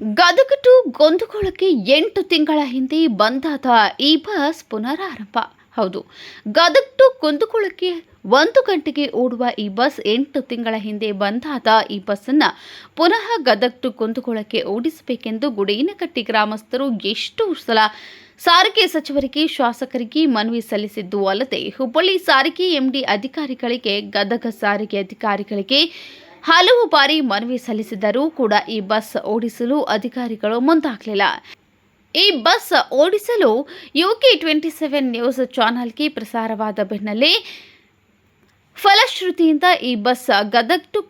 Gadag to ಗೊಂದಗೋಳಕ್ಕೆ ಎಂಟು ತಿಂಗಳ ಹಿಂದೆ ಬಂದಾದ ಈ ಬಸ್ ಪುನರಾರಂಭ. ಹೌದು ಗದಗ ಟು ಕುಂದಗೋಳಕ್ಕೆ ಒಂದು ಗಂಟೆಗೆ ಓಡುವ ಈ ಬಸ್ ಎಂಟು ತಿಂಗಳ ಹಿಂದೆ ಬಂದಾದ ಈ ಬಸ್ಸನ್ನು ಪುನಃ ಗದಗ ಟು ಕುಂದಗೋಳಕ್ಕೆ ಓಡಿಸಬೇಕೆಂದು ಗುಡೇನಕಟ್ಟಿ ಗ್ರಾಮಸ್ಥರು ಎಷ್ಟು ಸಲ ಸಾರಿಗೆ ಸಚಿವರಿಗೆ, ಶಾಸಕರಿಗೆ ಮನವಿ ಸಲ್ಲಿಸಿದ್ದು ಅಲ್ಲದೆ, ಹುಬ್ಬಳ್ಳಿ ಸಾರಿಗೆ ಎಂಡಿ ಅಧಿಕಾರಿಗಳಿಗೆ, ಗದಗ ಸಾರಿಗೆ ಅಧಿಕಾರಿಗಳಿಗೆ ಹಲವು ಬಾರಿ ಮನವಿ ಸಲ್ಲಿಸಿದರೂ ಕೂಡ ಈ ಬಸ್ ಓಡಿಸಲು ಅಧಿಕಾರಿಗಳು ಮುಂದಾಗಲಿಲ್ಲ. ಈ ಬಸ್ ಓಡಿಸಲು ಯುಕೆ ಟ್ವೆಂಟಿ ಸೆವೆನ್ ನ್ಯೂಸ್ ಚಾನಲ್ಗೆ ಪ್ರಸಾರವಾದ ಬೆನ್ನಲ್ಲೇ ಫಲಶ್ರುತಿಯಿಂದ ಈ ಬಸ್ ಗದಗ ಟು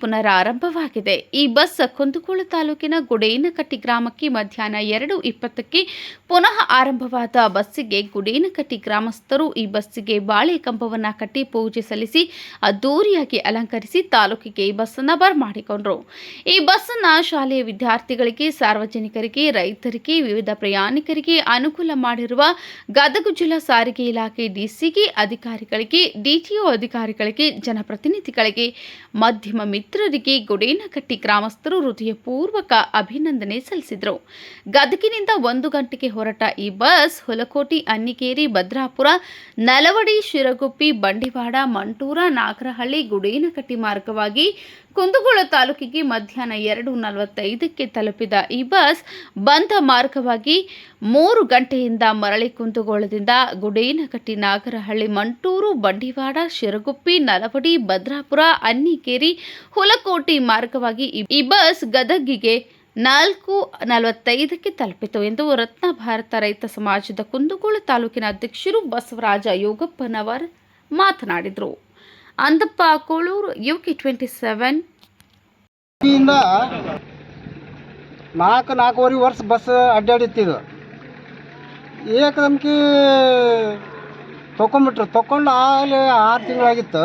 ಪುನರಾರಂಭವಾಗಿದೆ. ಈ ಬಸ್ ಕುಂದಗೋಳ ತಾಲೂಕಿನ ಗುಡೇನಕಟ್ಟಿ ಗ್ರಾಮಕ್ಕೆ ಮಧ್ಯಾಹ್ನ ಎರಡು ಇಪ್ಪತ್ತಕ್ಕೆ ಪುನಃ ಆರಂಭವಾದ ಬಸ್ಸಿಗೆ ಗುಡೇನಕಟ್ಟಿ ಗ್ರಾಮಸ್ಥರು ಈ ಬಸ್ಸಿಗೆ ಬಾಳೆ ಕಂಬವನ್ನು ಕಟ್ಟಿ ಪೂಜೆ ಸಲ್ಲಿಸಿ ಅದ್ದೂರಿಯಾಗಿ ಅಲಂಕರಿಸಿ ತಾಲೂಕಿಗೆ ಈ ಬಸ್ಸನ್ನು ಬರಮಾಡಿಕೊಂಡರು ಈ ಬಸ್ಸನ್ನು ಶಾಲೆಯ ವಿದ್ಯಾರ್ಥಿಗಳಿಗೆ, ಸಾರ್ವಜನಿಕರಿಗೆ, ರೈತರಿಗೆ, ವಿವಿಧ ಪ್ರಯಾಣಿಕರಿಗೆ ಅನುಕೂಲ ಮಾಡಿರುವ ಗದಗ ಜಿಲ್ಲಾ ಸಾರಿಗೆ ಇಲಾಖೆ ಡಿಸಿಗೆ ಅಧಿಕಾರಿಗಳಿಗೆ, ಡಿಟಿಒ ಅಧಿಕಾರಿಗಳಿಗೆ ಜನಪ್ರತಿನಿಧಿಗಳಿಗೆ, ಮಾಧ್ಯಮ ಮಿತ್ರರಿಗೆ ಗುಡೇನಕಟ್ಟಿ ಗ್ರಾಮಸ್ಥರು ಹೃದಯಪೂರ್ವಕ ಅಭಿನಂದನೆ ಸಲ್ಲಿಸಿದರು. ಗದಗಿನಿಂದ ಒಂದು ಗಂಟೆಗೆ ಹೊರಟ ಈ ಬಸ್ ಹುಲಕೋಟಿ, ಅನ್ನಿಕೇರಿ, ಭದ್ರಾಪುರ, ನಲವಡಿ, ಶಿರಗುಪ್ಪಿ, ಬಂಡಿವಾಡ, ಮಂಟೂರ, ನಾಗರಹಳ್ಳಿ, ಗುಡೇನಕಟ್ಟಿ ಮಾರ್ಗವಾಗಿ ಕುಂದಗೋಳ ತಾಲೂಕಿಗೆ ಮಧ್ಯಾಹ್ನ ಎರಡು ನಲವತ್ತೈದಕ್ಕೆ ತಲುಪಿದ ಈ ಬಸ್ ಬಂದ ಮಾರ್ಗವಾಗಿ ಮೂರು ಗಂಟೆಯಿಂದ ಮರಳಿ ಕುಂದಗೋಳದಿಂದ ಗುಡೇನಕಟ್ಟಿ ನಾಗರಹಳ್ಳಿ, ಮಂಟೂರು, ಬಂಡಿವಾಡ, ಶಿರಗುಪ್ಪಿ, ನಲವಡಿ, ಭದ್ರಾಪುರ, ಅನ್ನಿಕೇರಿ, ಹುಲಕೋಟಿ ಮಾರ್ಗವಾಗಿ ಈ- ಬಸ್ ಗದಗಿಗೆ ನಾಲ್ಕು ನಲವತ್ತೈದಕ್ಕೆ ತಲುಪಿತು ಎಂದು ರತ್ನ ಭಾರತ ರೈತ ಸಮಾಜದ ಕುಂದಗೋಳ ತಾಲೂಕಿನ ಅಧ್ಯಕ್ಷರು ಬಸವರಾಜ ಯೋಗಪ್ಪನವರ್ ಮಾತನಾಡಿದರು. Andappa, Koluru UK twenty seven ನಾಲ್ಕು, ನಾಲ್ಕೂವರೆ ವರ್ಷ ಬಸ್ ಅಡ್ಡಾಡಿತ್ತಿದ್ದು ಏಕದಮ್ಕಿ ತೊಗೊಂಬಿಟ್ರು ತೊಗೊಂಡು ಆಗಲೇ ಆರು ತಿಂಗಳಾಗಿತ್ತು.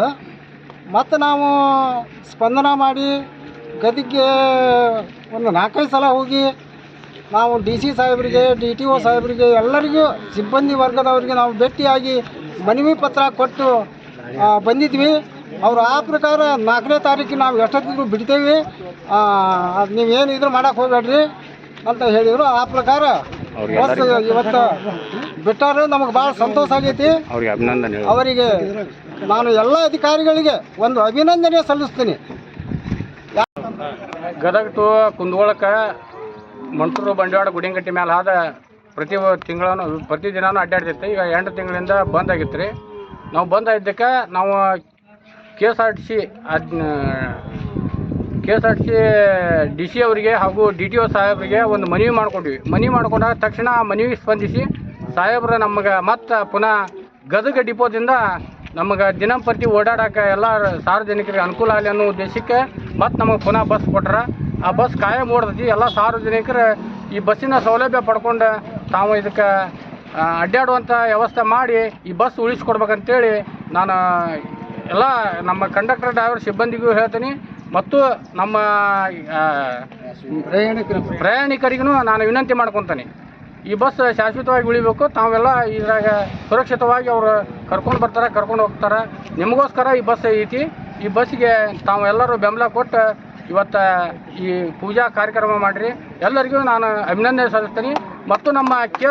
ಮತ್ತು ನಾವು ಸ್ಪಂದನ ಮಾಡಿ ಗದಿಗೆ ಒಂದು ನಾಲ್ಕೈದು ಸಲ ಹೋಗಿ ನಾವು ಡಿ ಸಿ ಸಾಹೇಬರಿಗೆ, ಡಿ ಟಿ ಒ ಸಾಹೇಬರಿಗೆ ಎಲ್ಲರಿಗೂ ಸಿಬ್ಬಂದಿ ವರ್ಗದವರಿಗೆ ನಾವು ಭೇಟಿಯಾಗಿ ಮನವಿ ಪತ್ರ ಕೊಟ್ಟು ಬಂದಿದ್ವಿ. ಅವ್ರು ಆ ಪ್ರಕಾರ ನಾಲ್ಕನೇ ತಾರೀಕಿಗೆ ನಾವು ಎಷ್ಟೊತ್ತಿದ್ರು ಬಿಡ್ತೇವೆ. ಅದು ನೀವೇನು ಇದ್ರು ಮಾಡಕ್ಕೆ ಹೋಗ್ಬೇಡ್ರಿ ಅಂತ ಹೇಳಿದರು. ಆ ಪ್ರಕಾರ ಇವತ್ತು ಬಿಟ್ಟಾರೆ. ನಮಗೆ ಭಾಳ ಸಂತೋಷ ಆಗೈತಿ. ಅವ್ರಿಗೆ ಅಭಿನಂದನೆ ಅವರಿಗೆ ನಾನು ಎಲ್ಲ ಅಧಿಕಾರಿಗಳಿಗೆ ಒಂದು ಅಭಿನಂದನೆ ಸಲ್ಲಿಸ್ತೀನಿ. ಗದಗ ಟು ಕುಂದಗೋಳಕ್ಕೆ ಮಂಟೂರು ಬಂಡವಾಳ ಗುಡಿಂಗಟ್ಟಿ ಮೇಲೆ ಆದ ಪ್ರತಿ ತಿಂಗಳನ್ನು ಪ್ರತಿ ದಿನಾನು ಅಡ್ಡಾಡ್ತಿತ್ತು. ಈಗ ಎಂಟು ತಿಂಗಳಿಂದ ಬಂದ್ ಆಗಿತ್ತು ರೀ ನಾವು ಬಂದ ಇದ್ದಕ್ಕೆ ನಾವು K S R T C K S R T C D C ಅವರಿಗೆ ಹಾಗೂ ಡಿ ಟಿ ಒ ಸಾಹೇಬರಿಗೆ ಒಂದು ಮನವಿ ಮಾಡ್ಕೊಂಡ್ವಿ. ಮನವಿ ಮಾಡ್ಕೊಂಡಾಗ ತಕ್ಷಣ ಮನವಿ ಸ್ಪಂದಿಸಿ ಸಾಹೇಬ್ರು ನಮಗೆ ಮತ್ತೆ ಪುನಃ ಗದಗ ಡಿಪೋದಿಂದ ನಮಗೆ ದಿನಂಪ್ರತಿ ಓಡಾಡೋಕೆ ಎಲ್ಲ ಸಾರ್ವಜನಿಕರಿಗೆ ಅನುಕೂಲ ಆಗಲಿ ಅನ್ನೋ ಉದ್ದೇಶಕ್ಕೆ ಮತ್ತೆ ನಮಗೆ ಪುನಃ ಬಸ್ ಕೊಟ್ರ. ಆ ಬಸ್ ಕಾಯಂ ಓಡ್ತೈತಿ. ಎಲ್ಲ ಸಾರ್ವಜನಿಕರು ಈ ಬಸ್ಸಿನ ಸೌಲಭ್ಯ ಪಡ್ಕೊಂಡು ತಾವು ಇದಕ್ಕೆ ಅಡ್ಡಾಡುವಂಥ ವ್ಯವಸ್ಥೆ ಮಾಡಿ ಈ ಬಸ್ ಉಳಿಸ್ಕೊಡ್ಬೇಕಂತೇಳಿ ನಾನು ಎಲ್ಲ ನಮ್ಮ ಕಂಡಕ್ಟರ್, ಡ್ರೈವರ್, ಸಿಬ್ಬಂದಿಗೂ ಹೇಳ್ತೀನಿ. ಮತ್ತು ನಮ್ಮ ಪ್ರಯಾಣಿಕರು ಪ್ರಯಾಣಿಕರಿಗೂ ನಾನು ವಿನಂತಿ ಮಾಡ್ಕೊತೀನಿ. ಈ ಬಸ್ ಶಾಶ್ವತವಾಗಿ ಉಳಿಬೇಕು. ತಾವೆಲ್ಲ ಇದ್ರಾಗ ಸುರಕ್ಷಿತವಾಗಿ ಅವರು ಕರ್ಕೊಂಡು ಬರ್ತಾರೆ, ಕರ್ಕೊಂಡು ಹೋಗ್ತಾರೆ. ನಿಮಗೋಸ್ಕರ ಈ ಬಸ್ ಐತಿ. ಈ ಬಸ್ಸಿಗೆ ತಾವೆಲ್ಲರೂ ಬೆಂಬಲ ಕೊಟ್ಟು ಇವತ್ತು ಈ ಪೂಜಾ ಕಾರ್ಯಕ್ರಮ ಮಾಡಿರಿ. ಎಲ್ಲರಿಗೂ ನಾನು ಅಭಿನಂದನೆ ಸಲ್ಲಿಸ್ತೀನಿ. ಮತ್ತು ನಮ್ಮ ಕೆ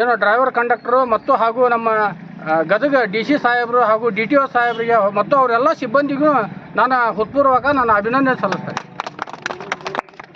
ಏನು ಡ್ರೈವರ್ ಕಂಡಕ್ಟರು ಮತ್ತು ಹಾಗೂ ನಮ್ಮ ಗದಗ ಡಿ ಸಿ ಸಾಹೇಬರು ಹಾಗೂ ಡಿ ಟಿ ಒ ಸಾಹೇಬರಿಗೆ, ಮತ್ತು ಅವರೆಲ್ಲ ಸಿಬ್ಬಂದಿಗೂ ನಾನು ಹೃತ್ಪೂರ್ವಕ ನಾನು ಅಭಿನಂದನೆ ಸಲ್ಲಿಸ್ತೇನೆ.